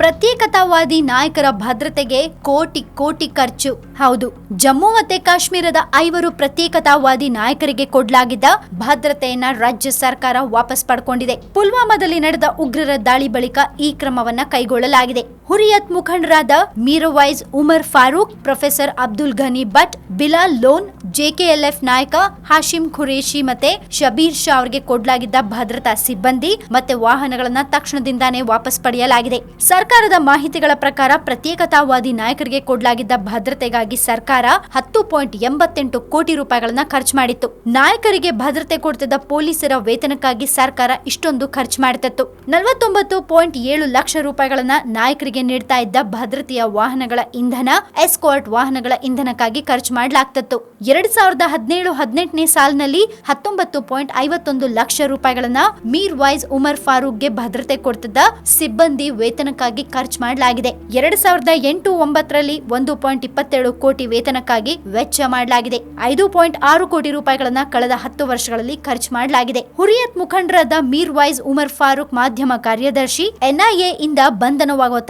ಪ್ರತ್ಯೇಕತಾವಾದಿ ನಾಯಕರ ಭದ್ರತೆಗೆ ಕೋಟಿ ಕೋಟಿ ಖರ್ಚು. ಹೌದು, ಜಮ್ಮು ಮತ್ತೆ ಕಾಶ್ಮೀರದ ಐವರು ಪ್ರತ್ಯೇಕತಾವಾದಿ ನಾಯಕರಿಗೆ ಕೊಡಲಾಗಿದ್ದ ಭದ್ರತೆಯನ್ನ ರಾಜ್ಯ ಸರ್ಕಾರ ವಾಪಸ್ ಪಡ್ಕೊಂಡಿದೆ. ಪುಲ್ವಾಮಾದಲ್ಲಿ ನಡೆದ ಉಗ್ರರ ದಾಳಿ ಬಳಿಕ ಈ ಕ್ರಮವನ್ನ ಕೈಗೊಳ್ಳಲಾಗಿದೆ. ಹುರಿಯತ್ ಮುಖಂಡರಾದ Mirwaiz Umar Farooq, professor Abdul Ghani Bhat, Bilal Lone, J K L F ನಾಯಕ ಹಾಶಿಂ ಖುರೇಶಿ ಮತ್ತೆ ಶಬೀರ್ ಶಾ ಅವರಿಗೆ ಕೊಡಲಾಗಿದ್ದ ಭದ್ರತಾ ಸಿಬ್ಬಂದಿ ಮತ್ತೆ ವಾಹನಗಳನ್ನ ತಕ್ಷಣದಿಂದಾನೇ ವಾಪಸ್ ಪಡೆಯಲಾಗಿದೆ. ಸರ್ಕಾರದ ಮಾಹಿತಿಗಳ ಪ್ರಕಾರ ಪ್ರತ್ಯೇಕತಾವಾದಿ ನಾಯಕರಿಗೆ ಕೊಡಲಾಗಿದ್ದ ಭದ್ರತೆಗಾಗಿ ಸರ್ಕಾರ ಹತ್ತು ಪಾಯಿಂಟ್ ಎಂಬತ್ತೆಂಟು ಕೋಟಿ ರೂಪಾಯಿಗಳನ್ನ ಖರ್ಚು ಮಾಡಿತ್ತು. ನಾಯಕರಿಗೆ ಭದ್ರತೆ ಕೊಡ್ತಿದ್ದ ಪೊಲೀಸರ ವೇತನಕ್ಕಾಗಿ ಸರ್ಕಾರ ಇಷ್ಟೊಂದು ಖರ್ಚು ಮಾಡುತ್ತಿತ್ತು ನಲವತ್ತೊಂಬತ್ತು ಪಾಯಿಂಟ್ ಏಳು ಲಕ್ಷ ರೂಪಾಯಿಗಳನ್ನ ನಾಯಕರಿಗೆ ನೀಡ್ತಾ ಇದ್ದ ಭದ್ರತೆಯ ವಾಹನಗಳ ಇಂಧನ ಎಸ್ಕೋರ್ಟ್ ವಾಹನಗಳ ಇಂಧನಕ್ಕಾಗಿ ಖರ್ಚು ಮಾಡಲಾಗ್ತಿತ್ತು. ಎರಡ್ ಸಾವಿರದ ಹದಿನೇಳು, ಹದಿನೆಂಟನೇ ಸಾಲಿನಲ್ಲಿ ಹತ್ತೊಂಬತ್ತು ಪಾಯಿಂಟ್ ಐವತ್ತೊಂದು ಲಕ್ಷ ರೂಪಾಯಿಗಳನ್ನ ಮೀರ್ ವೈಸ್ ಉಮರ್ ಫಾರೂಕ್ಗೆ ಭದ್ರತೆ ಕೊಡ್ತಿದ್ದ ಸಿಬ್ಬಂದಿ ವೇತನಕ್ಕಾಗಿ ಖರ್ಚು ಮಾಡಲಾಗಿದೆ. ಎರಡ್ ಸಾವಿರದ ಎಂಟು ಒಂಬತ್ತರಲ್ಲಿ ಒಂದು ಪಾಯಿಂಟ್ ಇಪ್ಪತ್ತೇಳು ಕೋಟಿ ವೇತನಕ್ಕಾಗಿ ವೆಚ್ಚ ಮಾಡಲಾಗಿದೆ. ಐದು ಪಾಯಿಂಟ್ ಆರು ಕೋಟಿ ರೂಪಾಯಿಗಳನ್ನ ಕಳೆದ ಹತ್ತು ವರ್ಷಗಳಲ್ಲಿ ಖರ್ಚು ಮಾಡಲಾಗಿದೆ. ಹುರಿಯತ್ ಮುಖಂಡರಾದ ಮೀರ್ ವೈಸ್ ಉಮರ್ ಫಾರೂಕ್ ಮಾಧ್ಯಮ ಕಾರ್ಯದರ್ಶಿ, ಎನ್ಐಎ ಇಂದ ಬಂಧನವಾಗುವ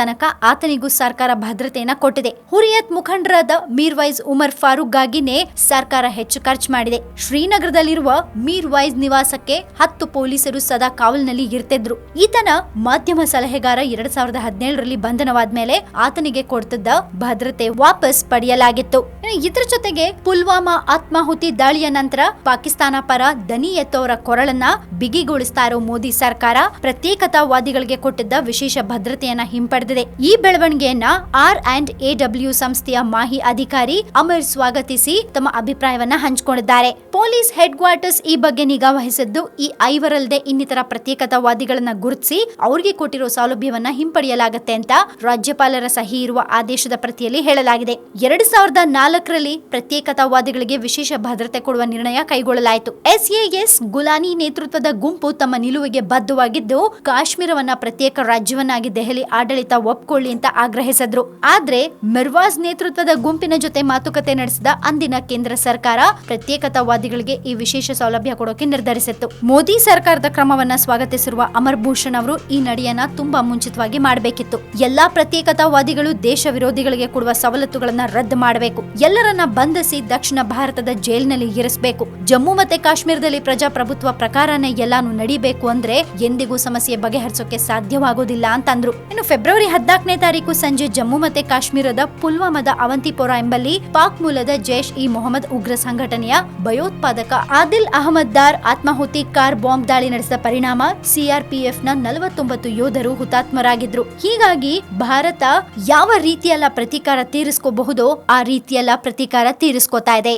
ಆತನಿಗೂ ಸರ್ಕಾರ ಭದ್ರತೆಯನ್ನ ಕೊಟ್ಟಿದೆ. ಹುರಿಯತ್ ಮುಖಂಡರಾದ ಮೀರ್ ವೈಸ್ ಉಮರ್ ಫಾರೂಕ್ಗಾಗಿನೇ ಸರ್ಕಾರ ಹೆಚ್ಚು ಖರ್ಚು ಮಾಡಿದೆ. ಶ್ರೀನಗರದಲ್ಲಿರುವ ಮೀರ್ ವೈಸ್ ನಿವಾಸಕ್ಕೆ ಹತ್ತು ಪೊಲೀಸರು ಸದಾ ಕಾವಲಿನಲ್ಲಿ ಇರ್ತಿದ್ರು. ಈತನ ಮಾಧ್ಯಮ ಸಲಹೆಗಾರ ಎರಡ್ ಸಾವಿರದ ಹದಿನೇಳರಲ್ಲಿ ಬಂಧನವಾದ ಮೇಲೆ ಆತನಿಗೆ ಕೊಡ್ತಿದ್ದ ಭದ್ರತೆ ವಾಪಸ್ ಪಡೆಯಲಾಗಿತ್ತು. ಇದರ ಜೊತೆಗೆ ಪುಲ್ವಾಮಾ ಆತ್ಮಾಹುತಿ ದಾಳಿಯ ನಂತರ ಪಾಕಿಸ್ತಾನ ಪರ ದನಿ ಎತ್ತೋರ ಕೊರಳನ್ನ ಬಿಗಿಗೊಳಿಸ್ತಾ ಇರೋ ಮೋದಿ ಸರ್ಕಾರ ಪ್ರತ್ಯೇಕತಾವಾದಿಗಳಿಗೆ ಕೊಟ್ಟಿದ್ದ ವಿಶೇಷ ಭದ್ರತೆಯನ್ನ ಹಿಂಪಡೆದಿದೆ. ಈ ಬೆಳವಣಿಗೆಯನ್ನ ಆರ್ ಅಂಡ್ ಎ ಡಬ್ಲ್ಯೂ ಸಂಸ್ಥೆಯ ಮಾಹಿ ಅಧಿಕಾರಿ ಅಮರ್ ಸ್ವಾಗತಿಸಿ ತಮ್ಮ ಅಭಿಪ್ರಾಯವನ್ನ ಹಂಚಿಕೊಂಡಿದ್ದಾರೆ. ಪೊಲೀಸ್ ಹೆಡ್ ಕ್ವಾರ್ಟರ್ಸ್ ಈ ಬಗ್ಗೆ ನಿಗಾ ವಹಿಸಿದ್ದು, ಈ ಐವರಲ್ಲದೆ ಇನ್ನಿತರ ಪ್ರತ್ಯೇಕತಾವಾದಿಗಳನ್ನ ಗುರುತಿಸಿ ಅವರಿಗೆ ಕೊಟ್ಟಿರೋ ಸೌಲಭ್ಯವನ್ನ ಹಿಂಪಡೆಯಲಾಗುತ್ತೆ ಅಂತ ರಾಜ್ಯಪಾಲರ ಸಹಿ ಇರುವ ಆದೇಶದ ಪ್ರತಿಯಲ್ಲಿ ಹೇಳಲಾಗಿದೆ. ಎರಡ್ ಸಾವಿರದ ನಾಲ್ಕರಲ್ಲಿ ಪ್ರತ್ಯೇಕತಾವಾದಿಗಳಿಗೆ ವಿಶೇಷ ಭದ್ರತೆ ಕೊಡುವ ನಿರ್ಣಯ ಕೈಗೊಳ್ಳಲಾಯಿತು. ಎಸ್ಎಎಸ್ ಗುಲಾನಿ ನೇತೃತ್ವದ ಗುಂಪು ತಮ್ಮ ನಿಲುವಿಗೆ ಬದ್ಧವಾಗಿದ್ದು, ಕಾಶ್ಮೀರವನ್ನ ಪ್ರತ್ಯೇಕ ರಾಜ್ಯವನ್ನಾಗಿ ದೆಹಲಿ ಆಡಳಿತ ಒಪ್ಕೊಳ್ಳಿ ಅಂತ ಆಗ್ರಹಿಸಿದ್ರು. ಆದ್ರೆ ಮಿರ್ವಾಜ್ ನೇತೃತ್ವದ ಗುಂಪಿನ ಜೊತೆ ಮಾತುಕತೆ ನಡೆಸಿದ ಅಂದಿನ ಕೇಂದ್ರ ಸರ್ಕಾರ ಪ್ರತ್ಯೇಕತಾವಾದಿಗಳಿಗೆ ಈ ವಿಶೇಷ ಸೌಲಭ್ಯ ಕೊಡೋಕೆ ನಿರ್ಧರಿಸಿತ್ತು. ಮೋದಿ ಸರ್ಕಾರದ ಕ್ರಮವನ್ನ ಸ್ವಾಗತಿಸಿರುವ ಅಮರ್ ಭೂಷಣ್ ಅವರು ಈ ನಡೆಯನ್ನ ತುಂಬಾ ಮುಂಚಿತವಾಗಿ ಮಾಡಬೇಕಿತ್ತು. ಎಲ್ಲಾ ಪ್ರತ್ಯೇಕತಾವಾದಿಗಳು ದೇಶ ವಿರೋಧಿಗಳಿಗೆ ಕೊಡುವ ಸವಲತ್ತುಗಳನ್ನ ರದ್ದು ಮಾಡಬೇಕು. ಎಲ್ಲರನ್ನ ಬಂಧಿಸಿ ದಕ್ಷಿಣ ಭಾರತದ ಜೈಲಿನಲ್ಲಿ ಇರಿಸಬೇಕು. ಜಮ್ಮು ಮತ್ತೆ ಕಾಶ್ಮೀರದಲ್ಲಿ ಪ್ರಜಾಪ್ರಭುತ್ವ ಪ್ರಕಾರನೇ ಎಲ್ಲಾನು ನಡಿಬೇಕು ಅಂದ್ರೆ ಎಂದಿಗೂ ಸಮಸ್ಯೆ ಬಗೆಹರಿಸೋಕೆ ಸಾಧ್ಯವಾಗೋದಿಲ್ಲ ಅಂತಂದ್ರು. ಇನ್ನು ಫೆಬ್ರವರಿ ಹದಿನಾಲ್ಕನೇ ತಾರೀಕು ಸಂಜೆ ಜಮ್ಮು ಮತ್ತೆ ಕಾಶ್ಮೀರದ ಪುಲ್ವಾಮದ ಅವಂತಿಪೋರಾ ಎಂಬಲ್ಲಿ ಪಾಕ್ ಮೂಲದ ಜೈಷ್ ಇ ಮೊಹಮ್ಮದ್ ಉಗ್ರ ಸಂಘಟನೆಯ ಭಯೋತ್ಪಾದಕ ಆದಿಲ್ ಅಹಮದ್ ದಾರ್ ಆತ್ಮಾಹುತಿ ಕಾರ್ ಬಾಂಬ್ ದಾಳಿ ನಡೆಸಿದ ಪರಿಣಾಮ ಸಿಆರ್ಪಿಎಫ್ನ ನಲವತ್ತೊಂಬತ್ತು ಯೋಧರು ಹುತಾತ್ಮರಾಗಿದ್ರು. ಹೀಗಾಗಿ ಭಾರತ ಯಾವ ರೀತಿಯೆಲ್ಲ ಪ್ರತೀಕಾರ ತೀರಿಸ್ಕೋಬಹುದೋ ಆ ರೀತಿಯಲ್ಲ ಪ್ರತೀಕಾರ ತೀರಿಸ್ಕೋತಾ ಇದೆ.